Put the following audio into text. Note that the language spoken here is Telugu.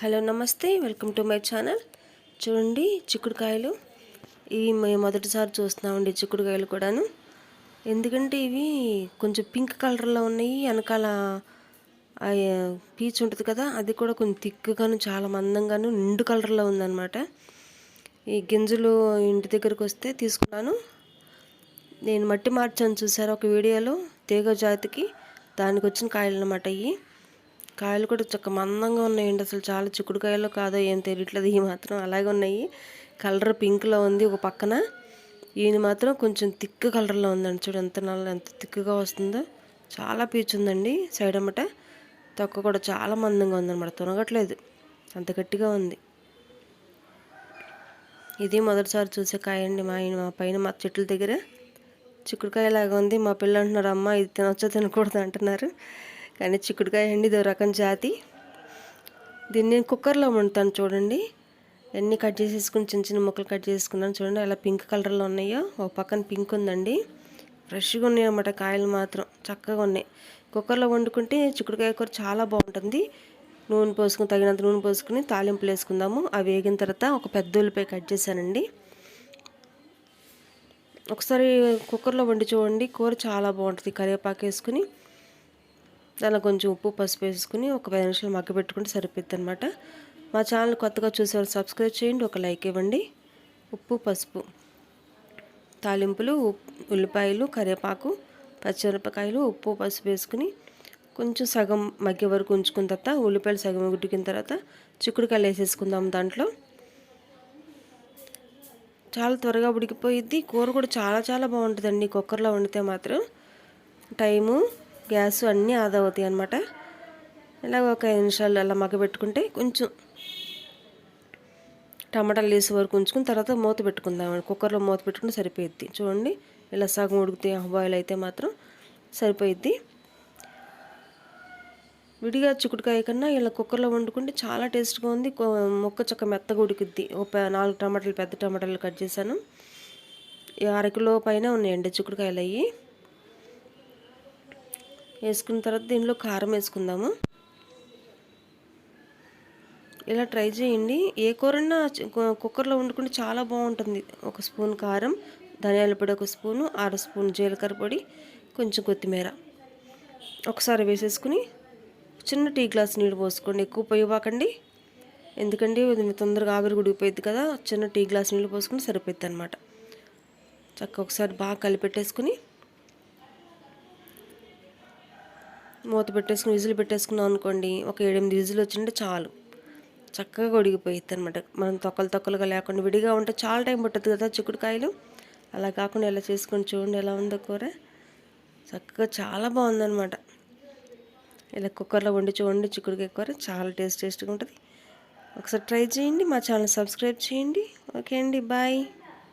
హలో నమస్తే. Welcome to my channel. చూడండి చిక్కుడుకాయలు. ఇవి మేము మొదటిసారి చూస్తున్నామండి చిక్కుడుకాయలు కూడాను. ఎందుకంటే ఇవి కొంచెం పింక్ కలర్లో ఉన్నాయి. వెనకాల పీచు ఉంటుంది కదా అది కూడా కొంచెం తిక్కుగాను చాలా మందంగాను నిండు కలర్లో ఉందన్నమాట. ఈ గింజలు ఇంటి దగ్గరకు వస్తే తీసుకున్నాను. నేను మట్టి మార్చాను చూసారు ఒక వీడియోలో. తీగ జాతికి దానికి వచ్చిన కాయలు అనమాట ఇవి. కాయలు కూడా చక్క మందంగా ఉన్నాయండి. అసలు చాలా చిక్కుడుకాయలు కాదో ఏం తెలియట్లేదు ఇవి మాత్రం అలాగే ఉన్నాయి. కలర్ పింక్లో ఉంది ఒక పక్కన. ఈయన మాత్రం కొంచెం థిక్ కలర్లో ఉందండి. చూడు ఎంత నల్ల ఎంత థిక్గా వస్తుందో. చాలా పీచు ఉందండి సైడ్ అమ్మట. తొక్క కూడా చాలా మందంగా ఉందన్నమాట. తునగట్లేదు. అంత గట్టిగా ఉంది. ఇది మొదటిసారి చూసే కాయ అండి మా ఆయన మా పైన మా చెట్ల దగ్గర చిక్కుడుకాయ లాగా ఉంది. మా పిల్లలు అంటున్నారు అమ్మ ఇది తినొచ్చో? తినకూడదు? అంటున్నారు. కానీ చిక్కుడుకాయ అండి ఇదో రకం జాతి. దీన్ని నేను కుక్కర్లో వండుతాను చూడండి. అన్నీ కట్ చేసేసుకుని చిన్న చిన్న ముక్కలు కట్ చేసుకున్నాను చూడండి. అలా పింక్ కలర్లో ఉన్నాయో. ఒక పక్కన పింక్ ఉందండి. ఫ్రెష్గా ఉన్నాయి అన్నమాట కాయలు మాత్రం. చక్కగా ఉన్నాయి. కుక్కర్లో వండుకుంటే చిక్కుడుకాయ కూర చాలా బాగుంటుంది. నూనె పోసుకుని తగినంత నూనె పోసుకుని తాలింపులు వేసుకుందాము. అవి వేగిన తర్వాత ఒక పెద్ద ఉల్లిపాయ కట్ చేశానండి. ఒకసారి కుక్కర్లో వండి చూడండి. కూర చాలా బాగుంటుంది. కరివేపాకు వేసుకుని దానిలో కొంచెం ఉప్పు పసుపు వేసుకుని ఒక పది నిమిషాలు మగ్గ పెట్టుకుంటే సరిపోద్ది అనమాట మా ఛానల్ కొత్తగా చూసేవాళ్ళు సబ్స్క్రైబ్ చేయండి ఒక లైక్ ఇవ్వండి. ఉప్పు పసుపు తాలింపులు ఉల్లిపాయలు కరివేపాకు పచ్చిమిరపకాయలు ఉప్పు పసుపు వేసుకుని కొంచెం సగం మగ్గే వరకు ఉంచుకున్న తర్వాత ఉల్లిపాయలు సగం ఉడికిన తర్వాత చిక్కుడుకాయలు వేసేసుకుందాం దాంట్లో. చాలా త్వరగా ఉడికిపోయిద్ది. కూర కూడా చాలా చాలా బాగుంటుందండి. కుక్కర్లో వండితే మాత్రం టైము గ్యాస్ అన్నీ ఆదా అవుతాయి అనమాట ఇలాగ ఒక ఐదు నిమిషాలు అలా మగ్గబెట్టుకుంటే కొంచెం టమాటాలు వేసే వరకు ఉంచుకుని తర్వాత మూత పెట్టుకుందాం. కుక్కర్లో మూత పెట్టుకుంటే సరిపోయిద్ది. చూడండి ఇలా సగం ఉడికితే బాయిల్ అయితే మాత్రం సరిపోయిద్ది. విడిగా చిక్కుడుకాయ కన్నా ఇలా కుక్కర్లో వండుకుంటే చాలా టేస్ట్గా ఉంది. మొక్క చక్క మెత్తగా ఉడికిద్ది. ఒక నాలుగు టమాటాలు పెద్ద టమాటాలు కట్ చేశాను. అరకిలో పైన ఉన్నాయండి చిక్కుడుకాయలు అయ్యి. వేసుకున్న తర్వాత దీనిలో కారం వేసుకుందాము. ఇలా ట్రై చేయండి. ఏ కూరన్నా కుక్కర్లో వండుకుంటే చాలా బాగుంటుంది. ఒక స్పూన్ కారం ధనియాల పొడి ఒక స్పూను అర స్పూన్ జీలకర్ర పొడి కొంచెం కొత్తిమీర. ఒకసారి వేసేసుకుని చిన్న టీ గ్లాస్ నీళ్ళు పోసుకోండి. ఎక్కువ పోయివ్వకండి ఎందుకంటే తొందరగా ఆవిరి గుడిపోయింది కదా చిన్న టీ గ్లాస్ నీళ్ళు పోసుకుని సరిపోద్ది అనమాట చక్క ఒకసారి బాగా కలిపెట్టేసుకుని మూత పెట్టేసుకుని విజిల్ పెట్టేసుకున్నాం అనుకోండి ఒక ఏడెనిమిది విజిల్ వచ్చింటే చాలు. చక్కగా ఉడిగిపోయిద్ది అనమాట మనం తొక్కలు తొక్కలుగా లేకుండా విడిగా ఉంటే చాలా టైం పట్టుద్ది కదా చిక్కుడుకాయలు. అలా కాకుండా ఎలా చేసుకొని చూడండి ఎలా ఉందో కూర. చక్కగా చాలా బాగుందనమాట ఇలా కుక్కర్లో వండి చూడండి చిక్కుడుకాయ కూర చాలా టేస్ట్ టేస్ట్గా ఉంటుంది. ఒకసారి ట్రై చేయండి మా ఛానల్ సబ్స్క్రైబ్ చేయండి. ఓకే అండి బాయ్.